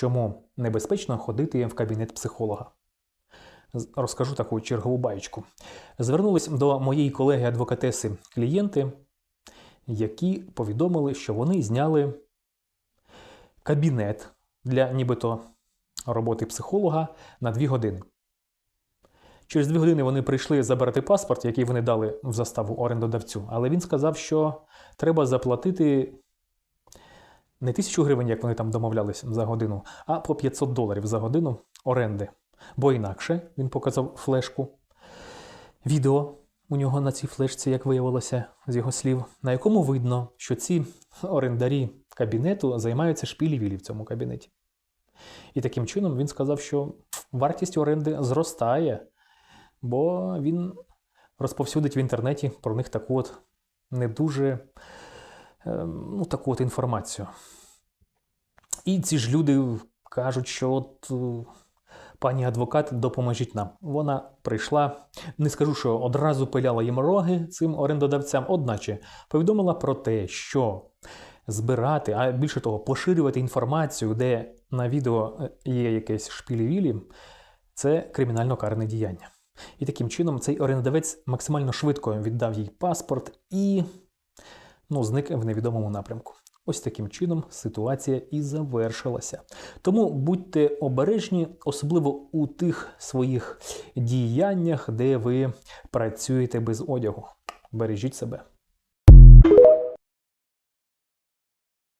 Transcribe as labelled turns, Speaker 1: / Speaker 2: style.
Speaker 1: чому небезпечно ходити в кабінет психолога. Розкажу таку чергову баєчку. Звернулись до моєї колеги-адвокатеси клієнти, які повідомили, що вони зняли кабінет для нібито роботи психолога на 2 години. Через 2 години вони прийшли забирати паспорт, який вони дали в заставу орендодавцю, але він сказав, що треба заплатити не тисячу гривень, як вони там домовлялись за годину, а по 500 доларів за годину оренди. Бо інакше він показав флешку. Відео у нього на цій флешці, як виявилося, з його слів, на якому видно, що ці орендарі кабінету займаються шпілі-вілі в цьому кабінеті. І таким чином він сказав, що вартість оренди зростає, бо він розповсюдить в інтернеті про них таку от не дуже е, ну, таку от інформацію. І ці ж люди кажуть, що от е, пані адвокат, допоможіть нам. Вона прийшла, не скажу, що одразу пиляла їм роги цим орендодавцям, одначе повідомила про те, що збирати, а більше того, поширювати інформацію, де на відео е, є якесь шпілі-вілі, це кримінально карне діяння. І таким чином цей орендодавець максимально швидко віддав їй паспорт і ну, зник в невідомому напрямку. Ось таким чином ситуація і завершилася. Тому будьте обережні, особливо у тих своїх діяннях, де ви працюєте без одягу. Бережіть себе.